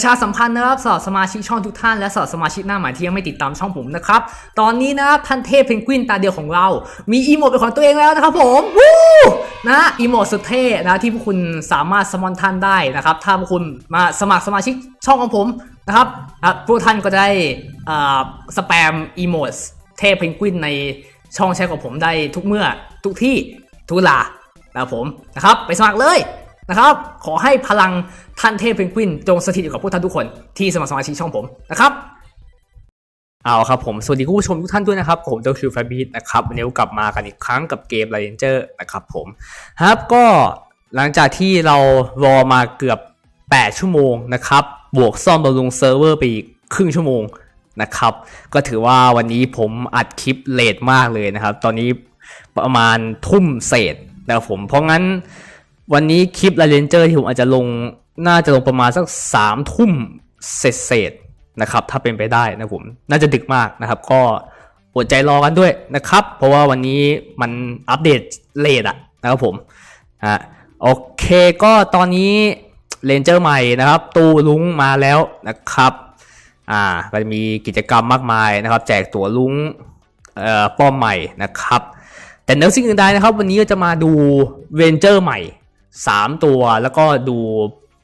ประชาสัมพันธ์นะครับสำหรับสมาชิกช่องทุกท่านและสำหรับสมาชิกหน้าใหม่ที่ยังไม่ติดตามช่องผมนะครับ ตอนนี้นะครับท่านเทพเพนกวินตาเดียวของเรา มีอีโมดเป็นของตัวเองแล้วนะครับผมวู้นะอีโมดสุดเท่นะที่พวกคุณสามารถสมอนท่านได้นะครับ ถ้าพวกคุณมาสมัครสมาชิกช่องของผมนะครับอะพวกท่านก็ได้อ่าสแปมอีโมดเทพเพนกวินในช่องแชทของผมได้ทุกเมื่อทุกที่ทุกเวลานะผมนะครับไปสมัครเลย นะครับ ขอให้พลังท่านเทพเพนกวินจงสถิตอยู่กับพวกท่านทุกคนที่สมัครสมาชิกช่องผมนะครับเอาครับผมสวัสดีคุณผู้ชมทุกท่านด้วยนะครับ ผมเดลคิวไฟบีนะครับวันนี้กลับมากันอีกครั้งกับเกมไลเจอร์นะครับผมครับก็หลังจากที่เรารอมาเกือบ 8 ชั่วโมงนะครับบวกซ่อมบำรุงเซิร์ฟเวอร์ไปอีกครึ่งชั่วโมงนะครับก็ถือว่าวันนี้ผมอัดคลิปเลทมากเลยนะครับ ตอนนี้ประมาณทุ่มเศษนะครับผมเพราะงั้น วันนี้คลิปไลเลนเจอร์ที่ผมอาจจะลงน่าจะลงประมาณสักสามทุ่มเศษๆนะครับ ถ้าเป็นไปได้นะผมน่าจะดึกมากนะครับ ก็อดใจรอกันด้วยนะครับ เพราะว่าวันนี้มันอัปเดตเลทอะนะครับผมฮะโอเคก็ตอนนี้เลนเจอร์ใหม่นะครับ ตูลุงมาแล้วนะครับอ่าก็จะมีกิจกรรมมากมายนะครับ แจกตั๋วลุงเอ่อป้อมใหม่นะครับ แต่เนื้อสิ่งอื่นใดนะครับ วันนี้ก็จะมาดูเวนเจอร์ใหม่ 3 ตัวแล้วก็ดู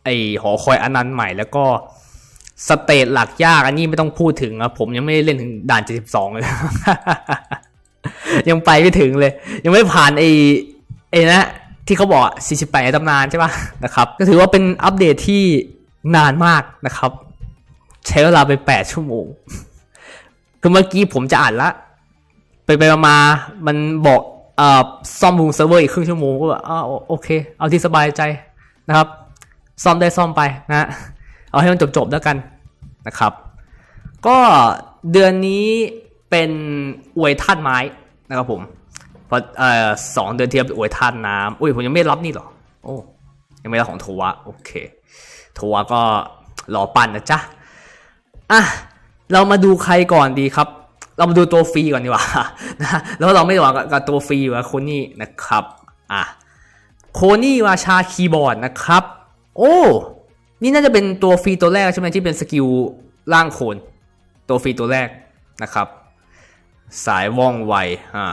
ไอหอคอยอนันต์ใหม่แล้วก็สเตตหลักยากอันนี้ไม่ต้องพูดถึงนะผมยังไม่ได้เล่นถึงด่าน 72 เลย ยังไปไม่ถึงเลย ยังไม่ผ่านไอไอนะที่เขาบอก 48ในตำนานใช่ป่ะนะครับ ก็ถือว่าเป็นอัปเดตที่นานมากนะครับ ใช้เวลาไป 8 ชั่วโมง คือเมื่อกี้ผมจะอ่านละ ไปไปมามามันบอก ซ่อมบูมเซิร์ฟเวอร์อีกครึ่งชั่วโมงก็แบบอ้าวโอเค เอาที่สบายใจนะครับ ซ่อมได้ซ่อมไปนะเอาให้มันจบๆแล้วกันนะครับ ก็เดือนนี้เป็นอวยท่านไม้นะครับผมพราะเอ่อสองเดือนที่แล้วเป็นอวยท่านน้ำอุ้ยผมยังไม่รับนี่หรอโอ้ยังไม่รับของโทวะโอเคโทวะก็รอปั่นนะจ๊ะอะเรามาดูใครก่อนดีครับ เรามาดูตัวฟรีก่อนดีกว่านะแล้วเราไม่หวังกับตัวฟรีอยู่กับโคนี่นะครับอะโคนี่ราชาคีย์บอร์ดนะครับ โอ้นี่น่าจะเป็นตัวฟรีตัวแรกใช่ไหมที่เป็นสกิลล่างโคนตัวฟรีตัวแรกนะครับ สายว่องไวอ่า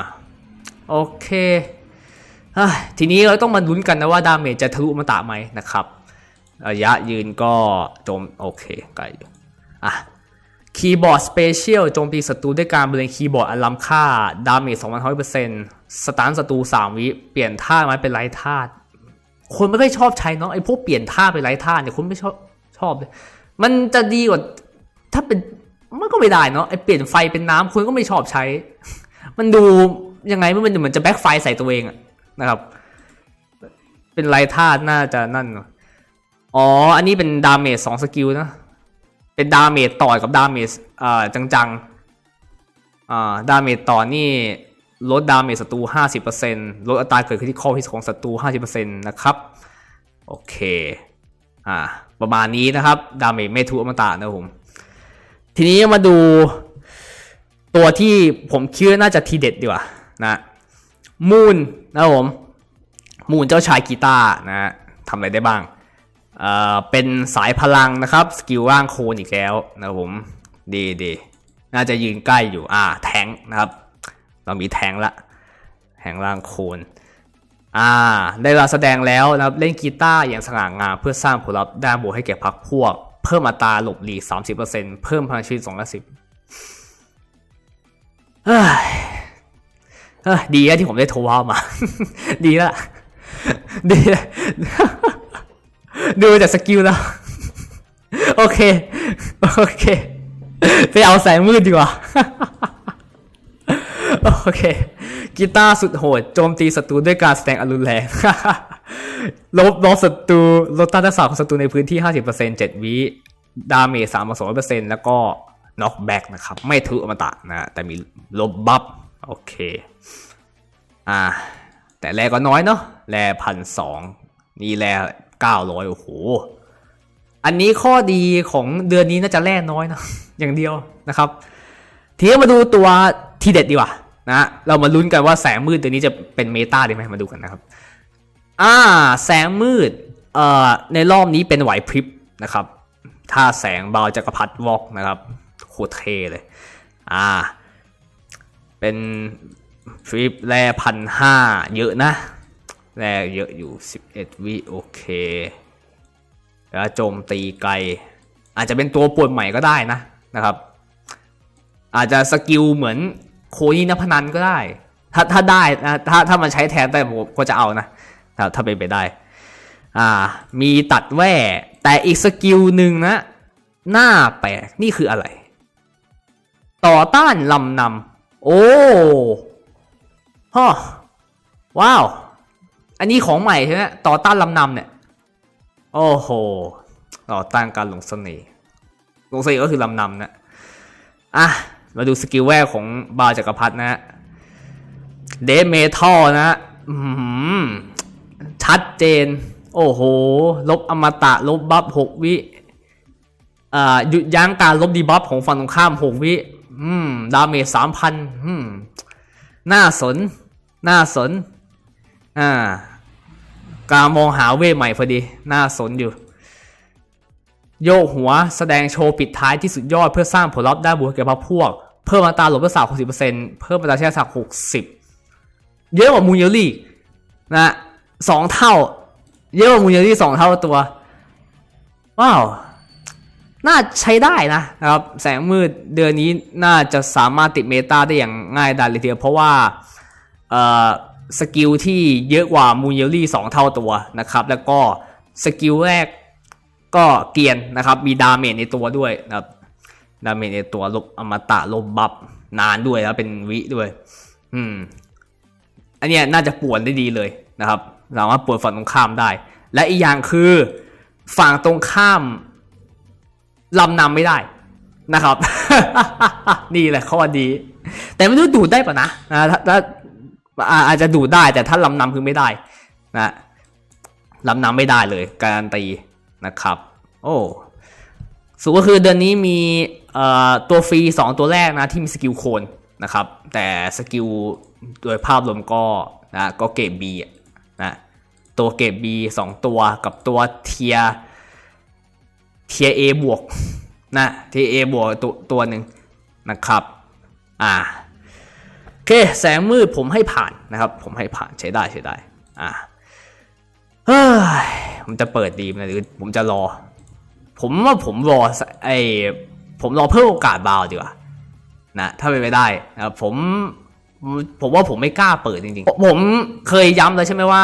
โอเคทีนี้เราต้องมาลุ้นกันนะว่าดาเมจจะทะลุมาตะไหมนะครับระยะยืนก็โจมโอเคไกลอยู่อะ คีย์บอร์ดสเปเชียลโจมตีศัตรูด้วยการบรรเลงคีย์บอร์ดอันล้ำค่า ดาเมจ2,100%สตาร์ศัตรู 3 วิ เปลี่ยนท่าไม้เป็นไร้ธาตุคนไม่ค่อยชอบใช้เนาะไอ้พวกเปลี่ยนท่าเป็นไร้ธาตุเนี่ยคนไม่ชอบชอบเลยมันจะดีกว่าถ้าเป็นมันก็ไม่ได้เนาะไอ้เปลี่ยนไฟเป็นน้ำคนก็ไม่ชอบใช้ มันดูยังไงมันเหมือนจะแบ็คไฟใส่ตัวเองอะนะครับ เป็นไร้ธาตุน่าจะนั่นอะอ๋ออันนี้เป็นดาเมจสองสกิลนะ เป็นดาเมจต่อกับดาเมจอ่าจังๆอ่าดาเมจต่อนี่ลดดาเมจศัตรู 50%ลดอัตราเกิดขึ้นที่ข้อพิษของศัตรู 50%นะครับ โอเค อ่า ประมาณนี้นะครับ ดาเมจไม่ทุอมตะนะผม ทีนี้มาดูตัวที่ผมคิดว่าน่าจะทีเด็ดดีกว่านะมูนนะผม มูนเจ้าชายกีตาร์นะทำอะไรได้บ้าง เอ่อเป็นสายพลังนะครับสกิลร่างโคนอีกแล้วนะผมดีดีน่าจะยืนใกล้อยู่อ่าแทงนะครับ เรามีแทงละแทงร่างโคนอ่าได้เวลาแสดงแล้วนะครับเล่นกีตาร์อย่างสง่างามเพื่อสร้างผลลัพธ์ด้านบวกให้แก่พรรคพวก เพิ่มอัตราหลบหลีก30%เพิ่มพลังชีวิต2ละ10เฮ้ยเฮ้ยดีแล้วที่ผมได้โทรว่ามา ดีละดีล้ว ดูจากสกิลแล้ว โอเค โอเค ไปเอาแสงมืดดีกว่า โอเค กีตาร์สุดโหด โจมตีศัตรูด้วยการแสดงอรุณแรงลบลบศัตรูลดต้านทักษะของศัตรูในพื้นที่ 50% 7 วิ ดาเมจ3 2 แล้วก็น็อกแบ็กนะครับ ไม่ทุอมตะนะแต่มีลบบัฟโอเค อ่า แต่แรก็น้อยเนาะแรพันสองนี่แร เก้าร้อยโอ้โห อันนี้ข้อดีของเดือนนี้น่าจะแร่น้อยนะ อย่างเดียวนะครับ ทีนี้มาดูตัวทีเด็ดดีกว่านะเรามาลุ้นกันว่าแสงมืดตัวนี้จะเป็นเมตาได้ไหมมาดูกันนะครับ อ่า แสงมืด เอ่อ ในรอบนี้เป็นไหวพริบนะครับท่าแสงเบาจักรพรรดิวอกนะครับ โคตรเทเลย อ่า เป็นฟลิปแร่พันห้าเยอะนะ แร่เยอะอยู่ 11 วิโอเค แล้วโจมตีไกล อาจจะเป็นตัวป่วนใหม่ก็ได้นะนะครับ อาจจะสกิลเหมือนโคนี่นพนันก็ได้ ถ้าถ้าได้นะถ้าถ้ามันใช้แทนได้ผมก็จะเอานะ ถ้าถ้าเป็นไปได้ อ่า มีตัดแว่แต่อีกสกิลหนึ่งนะ หน้าแปลก นี่คืออะไร ต่อต้านลำนำโอ้ฮะว้าว อันนี้ของใหม่ใช่ไหมต่อต้านลำนำเนี่ย โอ้โห ต่อต้านการหลงเสน่ห์หลงเสน่ห์ก็คือลำนำนะ อะ มาดูสกิลแวกของบาจักรพรรดินะเดเมทัลนะชัดเจน โอ้โห ลบอมตะ ลบบัฟหกวิอ่าหยุดยั้งการลบดีบัฟของฝั่งตรงข้ามหกวิอืมดาเมจสามพันอืมน่าสน น่าสน อ่า การมองหาเวทใหม่พอดี น่าสนอยู่ โยกหัวแสดงโชว์ปิดท้ายที่สุดยอดเพื่อสร้างผลลัพธ์ได้บวกแก่พรรคพวก เพิ่มอัตราหลบรักษา60%เพิ่มอัตราใช้ศัก60 เยอะกว่ามูเยลลี่นะสองเท่า เยอะกว่ามูเยลลี่สองเท่าตัว ว้าว น่าใช้ได้นะนะครับ แสงมืดเดือนนี้น่าจะสามารถติดเมตาได้อย่างง่ายดายเลยทีเดียวเพราะว่า เอ่อ สกิลที่เยอะกว่ามูเยลลี่สองเท่าตัวนะครับแล้วก็สกิลแรกก็เกียนนะครับมีดาเมจในตัวด้วยนะครับดาเมจในตัวลบอมตะลบบัฟนานด้วยแล้วเป็นวิด้วย อืม อันเนี้ยน่าจะป่วนได้ดีเลยนะครับสามารถป่วนฝั่งตรงข้ามได้ และอีกอย่างคือฝั่งตรงข้ามลำนำไม่ได้นะครับ นี่แหละข้อดี แต่ไม่รู้ดูดได้ปะนะนะถ้า อาจจะดูดได้แต่ถ้าลำนำคือไม่ได้นะลำนำไม่ได้เลย การันตีนะครับ โอ้สุดก็คือเดือนนี้มีเอ่อตัวฟรี 2 ตัวแรกนะที่มีสกิลโคนนะครับ แต่สกิลโดยภาพรวมก็นะก็เกรด B อะนะตัวเกรด B 2 ตัวกับตัวเทียเทีย A บวกนะเทีย A บวกตัวตัวหนึ่งนะครับ อ่า อเคแสงมืดผมให้ผ่านนะครับ ผมให้ผ่านใช้ได้ใช้ได้อ่าเฮ้ยผมจะเปิดดีไหมหรือผมจะรอ ผมว่าผมรอไอผมรอเพิ่มโอกาสบาวดีกว่านะถ้าเป็นไปได้นะผมผมว่าผมไม่กล้าเปิดจริงๆ ผมเคยย้ำเลยใช่ไหมว่า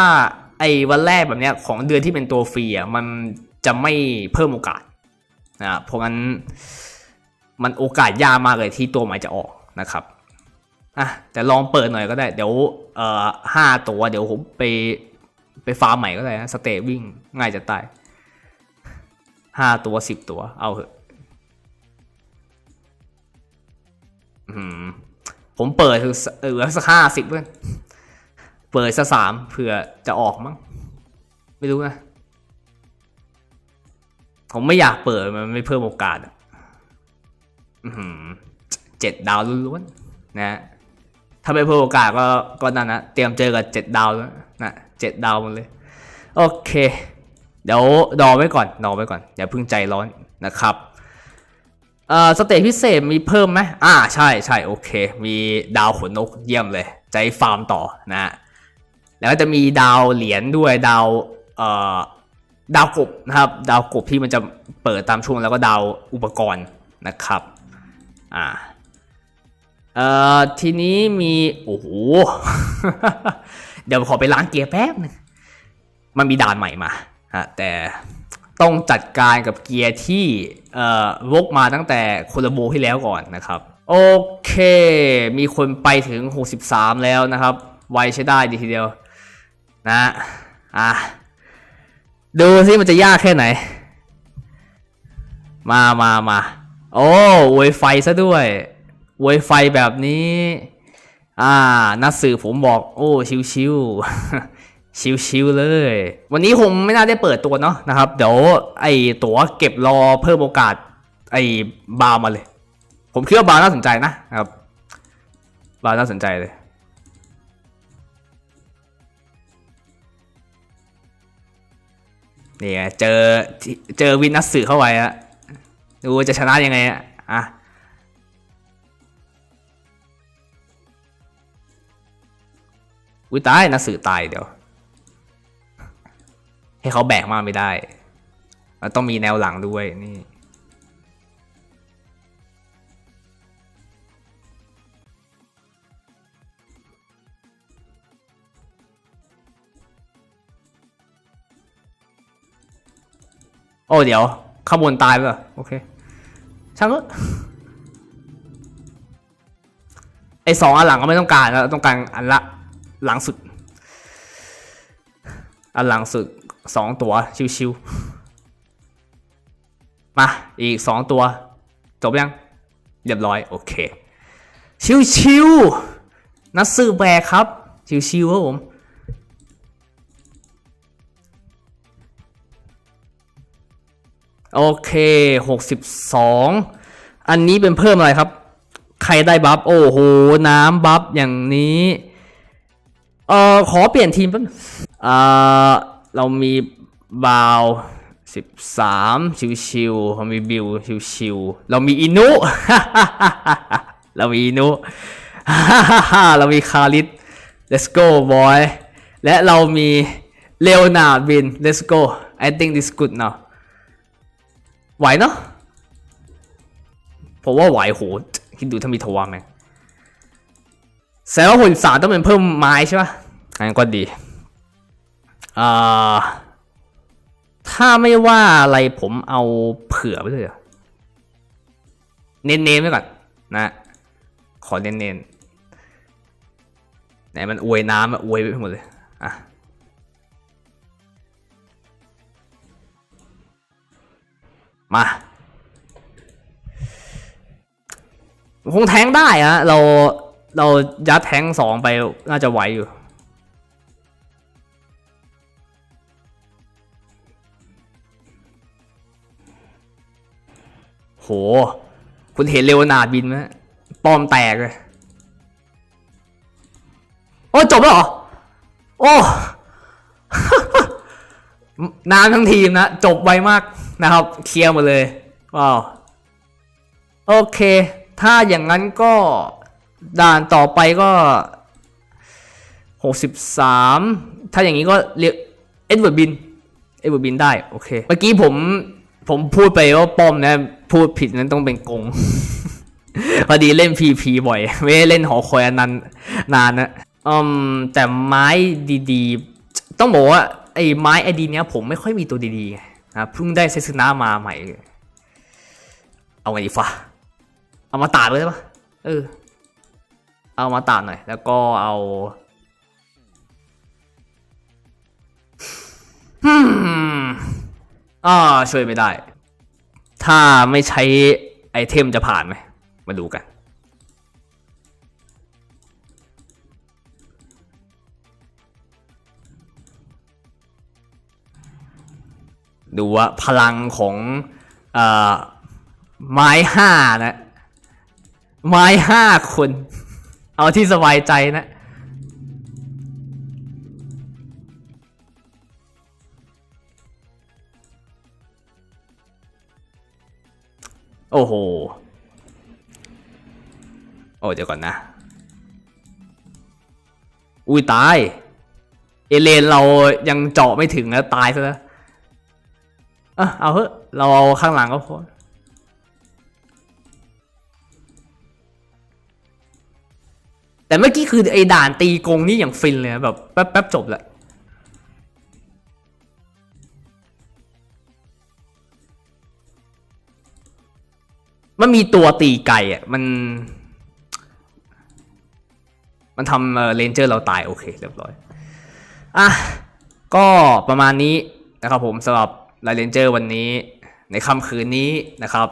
ไอ้วันแรกแบบเนี้ยของเดือนที่เป็นตัวฟรีอะมันจะไม่เพิ่มโอกาสนะเพราะงั้นมันโอกาสยากมากเลยที่ตัวใหม่จะออกนะครับ อะแต่ลองเปิดหน่อยก็ได้ เดี๋ยวเอ่อห้าตัวเดี๋ยวผมไปไปฟาร์มใหม่ก็ได้นะสเตทวิ่งง่ายจะตายห้าตัวสิบตัว เอาเหอะผมเปิดถึงเออสักห้าสิบเพื่อนเปิดสักสามเผื่อจะออกมั้งไม่รู้นะผมไม่อยากเปิดมันไม่เพิ่มโอกาสอือหือเจ็ดดาวล้วนๆนะ ถ้าไม่เพิ่มโอกาสก็ก็นั่นนะเตรียมเจอกับเจ็ดดาวแล้วนะเจ็ดดาวหมันเลย โอเค เดี๋ยวดอไว้ก่อนดอไว้ก่อน อย่าเพิ่งใจร้อนนะครับเอ่อสเตจพิเศษมีเพิ่มไหมอ่าใช่ใช่โอเค มีดาวขนนกเยี่ยมเลย ใจฟาร์มต่อนะแล้วก็จะมีดาวเหรียญด้วยดาวเอ่อดาวกบนะครับดาวกบที่มันจะเปิดตามช่วงแล้วก็ดาวอุปกรณ์นะครับอ่า เอ่อทีนี้มีโอ้โหเดี๋ยวขอไปล้างเกียร์แป๊บหนึงมันมีด่านใหม่มาฮะแต่ต้องจัดการกับเกียร์ที่เอ่อวกมาตั้งแต่โคลาโบที่แล้วก่อนนะครับ โอเค มีคนไปถึง 63 แล้วนะครับ ไวใช้ได้ดีทีเดียว นะอะดูซิมันจะยากแค่ไหน มามามาโอ้อวยไฟซะด้วย อวยไฟแบบนี้ อ่า นักสื่อผมบอก โอ้ ชิวๆ ชิวๆเลย วันนี้คงไม่น่าได้เปิดตัวเนาะนะครับ เดี๋ยวไอ้ตั๋วเก็บรอเพิ่มโอกาส ไอ้บาร์มาเลย ผมคิดว่าบาร์น่าสนใจนะครับ บาร์น่าสนใจเลยนี่เจอเจอวินนัสสื่อเข้าไปอะดูว่าจะชนะยังไงอะอะ อุ้ยตายนะสื่อตายเดี๋ยว ให้เขาแบกมาไม่ได้มันต้องมีแนวหลังด้วยนี่โอ้เดี๋ยวข้าบนตายไปเหรอโอเคช่างเถอะไอสองอันหลังก็ไม่ต้องการแล้วต้องการอันละ หลังสุด อันหลังสุดสองตัวชิวๆมาอีกสองตัว จบยัง เรียบร้อย โอเค ชิวๆนัดซื้อแบกครับ ชิวๆครับผมโอเคหกสิบสองอันนี้เป็นเพิ่มอะไรครับ ใครได้บัฟ โอ้โห น้ำบัฟอย่างนี้ เอ่อขอเปลี่ยนทีมแป๊บเอ่อเรามีบาวสิบสามชิวๆเรามีบิวชิวๆเรามีอินุ เรามีอินุ เรามีคาริส let's go boy และเรามีเลโอนาร์ดิน let's go I think this good now ไหวเนาะผมว่าไหวโหคิดดูถ้ามีทวารแม่ง แสดงว่าผลสามต้องเป็นเพิ่มไม้ใช่ปะงั้นก็ดีอ่าถ้าไม่ว่าอะไรผมเอาเผื่อไปเลยเหรอเน้นๆไว้ก่อนนะ ขอเน้นๆไหนมันอวยน้ำอะอวยไปหมดเลยอะมาคงแทงได้อะเรา เรายัดแทงสองไปน่าจะไหวอยู่ โห คุณเห็นเลวนาดบินไหมป้อมแตกเลย โอ้ จบแล้วเหรอ โอ้ นานทั้งทีมนะ จบไวมากนะครับ เคลียร์หมดเลย ว้าว โอเค ถ้าอย่างนั้นก็ ด่านต่อไปก็หกสิบสามถ้าอย่างนี้ก็เรียกเอ็ดเวิร์ดบินเอ็ดเวิร์ดบินได้โอเคเมื่อกี้ผมผมพูดไปว่าป้อมนะพูดผิดนั้นต้องเป็นกงพอดีเล่นพีพีบ่อย ไม่ได้เล่นหอคอยอนนันนานนะอืมแต่ไม้ดีๆ ต้องบอกว่าไอ้ไม้ไอดีเนี้ยผมไม่ค่อยมีตัวดีๆนะเพิ่งได้เซซึนามาใหม่ เอาไงดีฟะเอามาตาดเลยปะเออ เอามาตาดหน่อย แล้วก็เอาฮึมอ่าช่วยไม่ได้ ถ้าไม่ใช้ไอเทมจะผ่านไหม มาดูกัน ดูว่าพลังของเอ่อไม้ห้านะ ไม้ห้าคน เอาที่สบายใจนะ โอ้โห โอ้เดี๋ยวก่อนนะ อุ้ยตาย เอเลนเรายังเจาะไม่ถึงแล้วตายซะแล้วอะเอาเถอะเราเอาข้างหลังก็พอ แต่เมื่อกี้คือไอ้ด่านตีกงนี่อย่างฟินเลยแบบแป๊บแป๊บจบแหละมันมีตัวตีไก่อะมัน มันทำเรนเจอร์เราตายโอเคเรียบร้อย อะ ก็ประมาณนี้นะครับผมสำหรับไลเลนเจอร์วันนี้ในค่ำคืนนี้นะครับ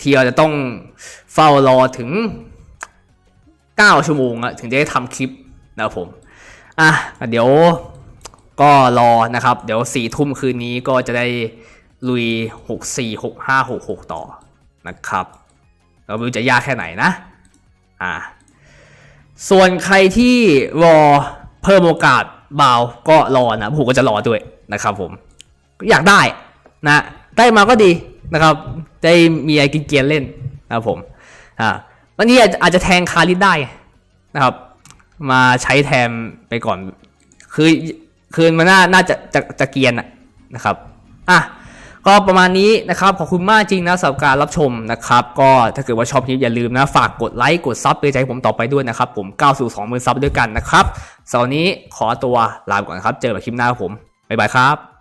ที่เราจะต้องเฝ้ารอถึง 9 ชั่วโมงอะถึงจะได้ทำคลิปนะครับผมอะเดี๋ยวก็รอนะครับ เดี๋ยวสี่ทุ่มคืนนี้ก็จะได้ลุย 6 4 6 5 6 6 ต่อนะครับ เราไม่รู้จะยากแค่ไหนนะอ่าส่วนใครที่รอเพิ่มโอกาสบาวก็รอนะผมก็จะรอด้วยนะครับผมอยากได้นะได้มาก็ดีนะครับ ได้มีไอะไรกินเกียนเล่นนะครับผมอ่า วันนี้อาจจะแทงคาริสได้นะครับ มาใช้แทนไปก่อน คือคือมันน่าน่าจะจะจะเกียนนะครับอะก็ประมาณนี้นะครับขอบคุณมากจริงนะสำหรับการรับชมนะครับ ก็ถ้าเกิดว่าชอบคลิปอย่าลืมนะ ฝากกดไลค์กดซับเป็นใจผมต่อไปด้วยนะครับ ผมก้าวสู่2 0,000ซับด้วยกันนะครับสำหรับวันนี้ขอตัวลาไปก่อนครับ เจอกันคลิปหน้าผมบ๊ายบายครับ